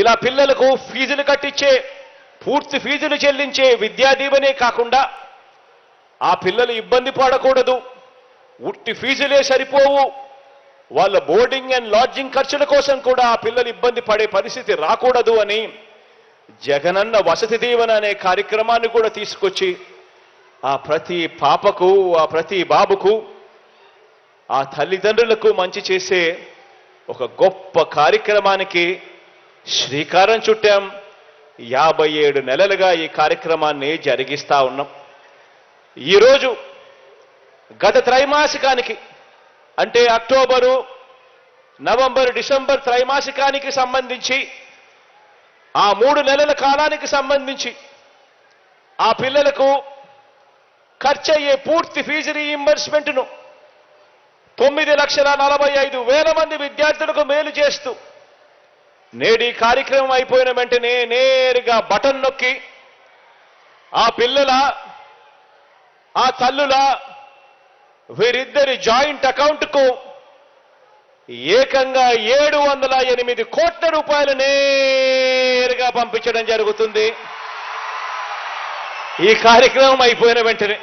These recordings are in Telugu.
ఇలా పిల్లలకు ఫీజులు కట్టించే పూర్తి ఫీజులు చెల్లించే విద్యా దీవెనే కాకుండా ఆ పిల్లలు ఇబ్బంది పడకూడదు. ఉట్టి ఫీజులే సరిపోవు. వాళ్ళ బోర్డింగ్ అండ్ లాడ్జింగ్ ఖర్చుల కోసం కూడా ఆ పిల్లలు ఇబ్బంది పడే పరిస్థితి రాకూడదు అని జగనన్న వసతి దీవెన అనే కార్యక్రమాన్ని కూడా తీసుకొచ్చి ఆ ప్రతి పాపకు ఆ ప్రతి బాబుకు ఆ తల్లిదండ్రులకు మంచి చేసే ఒక గొప్ప కార్యక్రమానికి శ్రీకారం చుట్టాం. యాభై ఏడు నెలలుగా ఈ కార్యక్రమాన్ని జరిగిస్తా ఉన్నాం. ఈరోజు గత త్రైమాసికానికి అంటే అక్టోబరు నవంబర్ డిసెంబర్ త్రైమాసికానికి సంబంధించి ఆ మూడు నెలల కాలానికి సంబంధించి ఆ పిల్లలకు ఖర్చయ్యే పూర్తి ఫీజు రీఇంబర్స్మెంట్ను తొమ్మిది లక్షల నలభై ఐదు వేల మంది విద్యార్థులకు మేలు చేస్తూ నేడి కార్యక్రమం అయిపోయిన వెంటనే నేరుగా బటన్ నొక్కి ఆ పిల్లల ఆ తల్లుల వీరిద్దరి జాయింట్ అకౌంట్కు ఏకంగా ఏడు వందల ఎనిమిది కోట్ల రూపాయలు నేరుగా పంపించడం జరుగుతుంది. ఈ కార్యక్రమం అయిపోయిన వెంటనే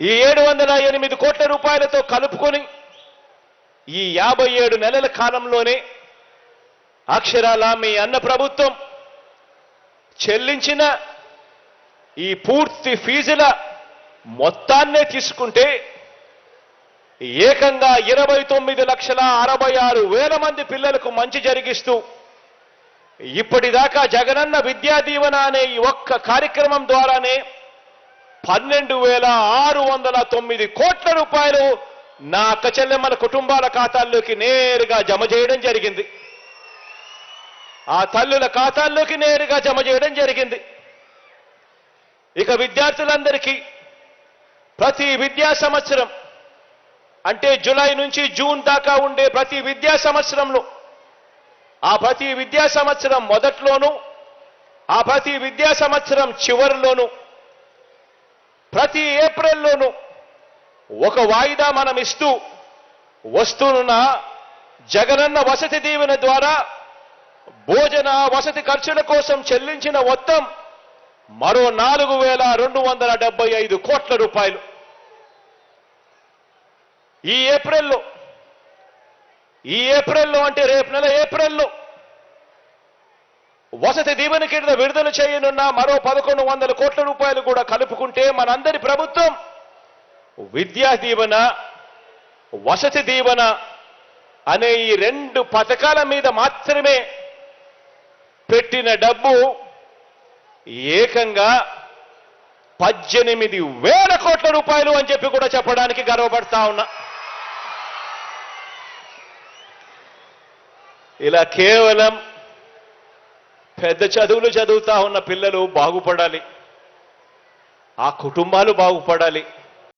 ఈ ఏడు వందల ఎనిమిది కోట్ల రూపాయలతో కలుపుకొని ఈ యాభై ఏడు నెలల కాలంలోనే అక్షరాల మీ అన్న ప్రభుత్వం చెల్లించిన ఈ పూర్తి ఫీజుల మొత్తాన్నే తీసుకుంటే ఏకంగా ఇరవై తొమ్మిది లక్షల అరవై ఆరు వేల మంది పిల్లలకు మంచి జరిగిస్తూ ఇప్పటిదాకా జగనన్న విద్యా దీవెన అనే ఈ ఒక్క కార్యక్రమం ద్వారానే పన్నెండు వేల ఆరు వందల తొమ్మిది కోట్ల రూపాయలు నా అక్క చెల్లెమ్మల కుటుంబాల ఖాతాల్లోకి నేరుగా జమ చేయడం జరిగింది. ఆ తల్లుల ఖాతాల్లోకి నేరుగా జమ చేయడం జరిగింది. ఇక విద్యార్థులందరికీ ప్రతి విద్యా సంవత్సరం అంటే జూలై నుంచి జూన్ దాకా ఉండే ప్రతి విద్యా సంవత్సరంలో ఆ ప్రతి విద్యా సంవత్సరం మొదట్లోనూ ఆ ప్రతి విద్యా సంవత్సరం చివరిలోనూ ప్రతి ఏప్రిల్లోనూ ఒక వాయిదా మనం ఇస్తూ వస్తున్న జగనన్న వసతి దీవెన ద్వారా భోజన వసతి ఖర్చుల కోసం చెల్లించిన మొత్తం మరో నాలుగు వేల రెండు వందల డెబ్బై ఐదు కోట్ల రూపాయలు. ఈ ఏప్రిల్లో ఈ ఏప్రిల్లో అంటే రేపు నెల ఏప్రిల్లో వసతి దీవెన కింద విడుదల చేయనున్న మరో పదకొండు వందల కోట్ల రూపాయలు కూడా కలుపుకుంటే మనందరి ప్రభుత్వం విద్యా దీవెన వసతి దీవెన అనే ఈ రెండు పథకాల మీద మాత్రమే పెట్టిన డబ్బు ఏకంగా పద్దెనిమిది వేల కోట్ల రూపాయలు అని చెప్పి కూడా చెప్పడానికి గర్వపడతా ఉన్నా. ఇలా కేవలం పెద్ద చదువులు చదువుతా ఉన్న పిల్లలు బాగుపడాలి. ఆ కుటుంబాలు బాగుపడాలి.